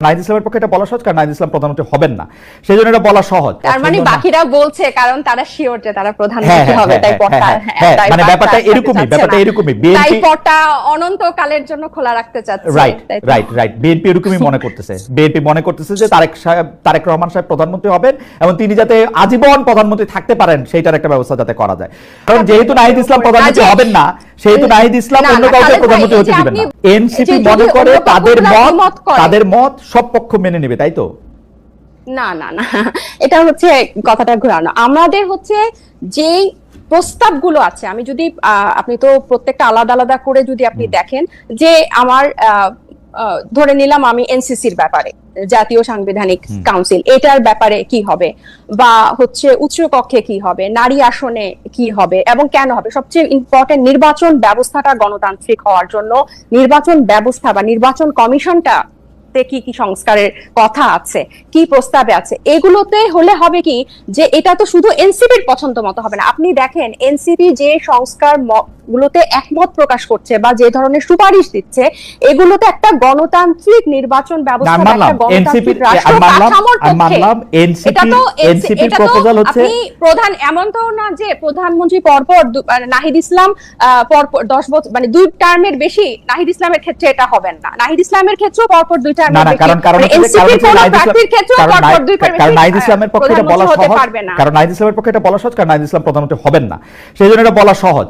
নাহিদ ইসলামের পক্ষে এটা বলা সহজ কারণ ইসলাম প্রধানমন্ত্রী হবেন না। সেই জন্য এটা বলা সহজ। তার মানে বাকিরা বলছে কারণ তারা শিওর যে তারা হ্যাঁ, প্রধানমন্ত্রী হ্যাঁ, হবে তাই হ্যাঁ, পটটা হ্যাঁ, হ্যাঁ, হ্যাঁ, মানে ব্যাপারটা এরকমই, ব্যাপারটা। এরকমই। তাই পটটা অনন্তকালের জন্য খোলা রাখতে চাচ্ছে রাইট রাইট রাইট বিএনপি এরকমই মনে করতেছে। বিএনপি মনে করতেছে যে তারেক সাহেব তারেক রহমান সাহেব প্রধানমন্ত্রী হবেন এবং তিনি যাতে আজীবন প্রধানমন্ত্রী থাকতে পারেন সেইটার একটা ব্যবস্থা যাতে করা যায়। কারণ যেহেতু নাহিদ ইসলাম প্রধানমন্ত্রী হবেন না সেহেতু নাহিদ ইসলাম অন্য কাউকে প্রধানমন্ত্রী হতে দিবেন না। এনসিপি মনে করে তাদের মত তাদের মত সব পক্ষ মেনে নেবে তাই তো? না না না এটা হচ্ছে কথাটা ঘোরানো। আমাদের হচ্ছে যেই প্রস্তাবগুলো আছে আমি যদি আহ, আপনি তো প্রত্যেকটা আলাদা আলাদা করে যদি আপনি দেখেন যে আমার ধরে নিলাম আমি এনসিসির ব্যাপারে। জাতীয় সাংবিধানিক কাউন্সিল এটার ব্যাপারে কি হবে? বা হচ্ছে উচ্চ কক্ষে কি হবে? নারী আসনে কি হবে? এবং কেন হবে? সবচেয়ে ইম্পর্টেন্ট নির্বাচন ব্যবস্থাটা গণতান্ত্রিক হওয়ার জন্য নির্বাচন ব্যবস্থা বা নির্বাচন কমিশনটা তে কি কি সংস্কারের কথা আছে কি প্রস্তাবে আছে এগুলোতে হলে হবে কি যে এটা তো শুধু এনসিপির পছন্দ মতো হবে না আপনি দেখেন এনসিপি যে সংস্কার গুলোতে একমত প্রকাশ করছে বা যে ধরনের সুপারিশ দিচ্ছে এগুলোতে একটা গণতান্ত্রিক নির্বাচন ব্যবস্থা আমি বা মানলাম একটা গণতান্ত্রিক রাষ্ট্র কাঠামোর পক্ষে। এটা তো এটা তো আপনি প্রধান এমন তো না যে প্রধানমন্ত্রী পরপর মানে নাহিদ ইসলাম আহ, পরপর দশ বছর মানে দুই টার্মের বেশি নাহিদ ইসলামের ক্ষেত্রে এটা হবেন না নাহিদ ইসলামের ক্ষেত্রেও পরপর দুই না না কারণ ইসলামের পক্ষে এটা বলা সহজ। কারণ ইসলামের পক্ষে এটা বলা সহজ কারণ নাহিদ ইসলাম প্রধানমন্ত্রী হবেন না। সেই জন্য এটা বলা সহজ।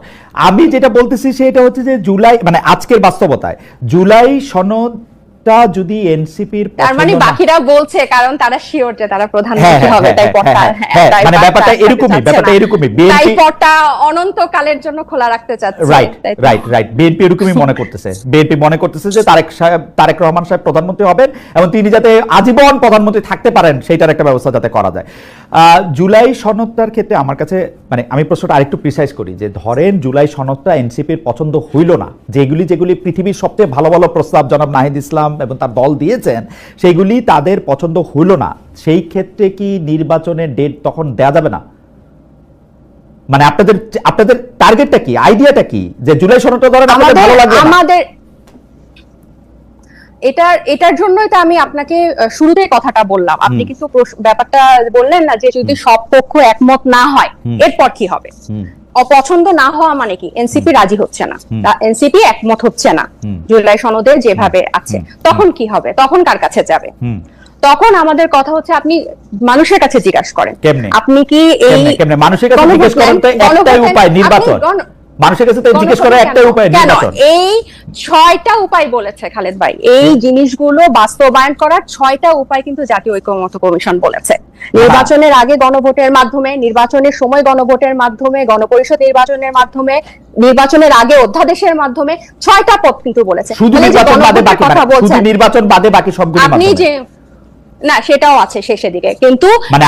আমি যেটা বলতেছি সেটা হচ্ছে যে জুলাই মানে আজকের বাস্তবতায় জুলাই সনদটা যদি এনসিপির তার মানে বাকিরা বলছে কারণ তারা শিওর যে তারা প্রধানমন্ত্রী হ্যাঁ, হবে হ্যাঁ, তাই হ্যাঁ, তাই মানে ব্যাপারটা এরকমই, ব্যাপারটা। এরকমই। তাই পটটা অনন্তকালের জন্য খোলা রাখতে চাচ্ছে রাইট রাইট রাইট বিএনপি এরকমই মনে করতেছে বিএনপি মনে করতেছে যে তারেক সাহেব তারেক রহমান সাহেব প্রধানমন্ত্রী হবেন এবং তিনি যাতে আজীবন প্রধানমন্ত্রী থাকতে পারেন সেইটার একটা ব্যবস্থা যাতে করা যায় আহ, জুলাই সনদটার ক্ষেত্রে আমার কাছে মানে আমি প্রশ্নটা আরেকটু প্রিসাইজ করি যে ধরেন জুলাই সনদটা এনসিপির পছন্দ হইল না যেগুলি যেগুলি পৃথিবীর সবচেয়ে ভালো ভালো প্রস্তাব জনাব নাহিদ ইসলাম এবং তার দল দিয়েছেন সেইগুলি তাদের পছন্দ হইল না। সেই ক্ষেত্রে কি নির্বাচনের ডেট তখন দেয়া যাবে না? মানে আপনাদের আপনাদের টার্গেটটা কি? আইডিয়াটা কি? যে জুলাই সনদটা ধরেন আমাদের ভালো লাগবে না। আমাদের এটার এটার জন্যই তো আমি আপনাকে শুরুতেই কথাটা বললাম। আপনি কিছু ব্যাপারটা বললেন না যে যদি সব পক্ষ একমত না হয় এরপর কি হবে। অপছন্দ না হওয়া মানে কি? এনসিপি রাজি হচ্ছে না। এনসিপি একমত হচ্ছে না। জুলাই সনদে যেভাবে আছে। তখন কি হবে? তখন কার কাছে যাবে? তখন আমাদের কথা হচ্ছে আপনি মানুষের কাছে জিজ্ঞাসা করেন। আপনি কি এই মানুষের কাছে জিজ্ঞাসা করেন তো একটাই উপায় নির্বাচন। মানুষের কাছে তো জিজ্ঞেস করার একটাই উপায়? নির্বাচন এই ছয়টা উপায় বলেছে খালেদ ভাই। এই জিনিসগুলো বাস্তবায়ন করার ছয়টা উপায় কিন্তু জাতীয় ঐক্যমত কমিশন বলেছে। নির্বাচনের আগে গণভোটের মাধ্যমে নির্বাচনের সময় গণভোটের মাধ্যমে গণপরিষদ নির্বাচনের মাধ্যমে নির্বাচনের আগে অধ্যাদেশের মাধ্যমে ছয়টা পথ কিন্তু বলেছে। শুধু নির্বাচন বাদে বাকি কথা মানে শুধু নির্বাচন বাদে বাকি সবগুলো আপনি যে না সেটাও আছে শেষের দিকে। কিন্তু মানে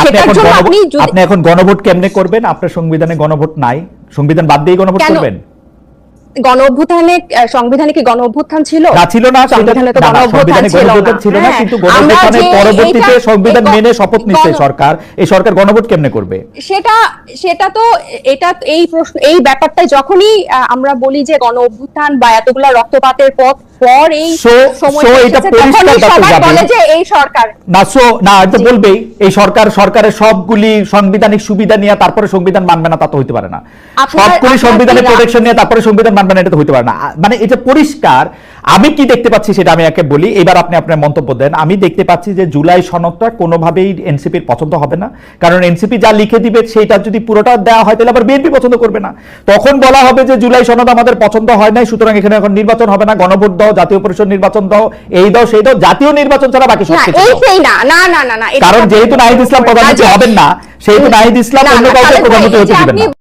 আপনি এখন গণভোট কেমনে করবেন? আপনার সংবিধানে গণভোট নাই। সংবিধান বাদ দিয়ে গণভোট করবেন? গণ অভ্যুত্থানে সংবিধানে কি গণ অভ্যুত্থান ছিল? না ছিল না সংবিধানে তো গণ অভ্যুত্থান ছিল না। হ্যাঁ, কিন্তু পরবর্তীতে সংবিধান মেনে শপথ নিচ্ছে সরকার এই সরকার গণভোট কেমনে করবে? সেটা সেটা তো এটা এই প্রশ্ন এই ব্যাপারটা যখনই আমরা বলি যে গণ অভ্যুত্থান বা এতগুলা রক্তপাতের পথ পর এই এটা। বলে যে সরকার। না সো না এটা বলবেই এই সরকার সরকারের সবগুলি সাংবিধানিক সুবিধা নিয়ে তারপরে সংবিধান মানবে না তা তো হইতে পারে না। সবগুলি সংবিধানের প্রোটেকশন নিয়ে তারপরে সংবিধান মানবে না এটা তো হইতে পারে না। মানে এটা পরিষ্কার আমি কি দেখতে পাচ্ছি সেটা আমি একে বলি। এবার আপনি আপনার মন্তব্য দেন। আমি দেখতে পাচ্ছি যে জুলাই সনদটা কোনোভাবেই এনসিপির পছন্দ হবে না। কারণ এনসিপি যা লিখে দিবে সেইটা যদি পুরোটা দেওয়া হয় তাহলে আবার বিএনপি পছন্দ করবে না। তখন বলা হবে যে জুলাই সনদ আমাদের পছন্দ হয় নাই সুতরাং এখানে এখন নির্বাচন হবে না। গণভোট দাও জাতীয় পরিষদ নির্বাচন দাও এই দাও সেই দাও জাতীয় নির্বাচন ছাড়া বাকি সব কিছু না না না না কারণ যেহেতু নাহিদ ইসলাম প্রধানমন্ত্রী হবেন না সেহেতু নাহিদ ইসলাম অন্য কাউকে প্রধানমন্ত্রী হতে দিবেন না।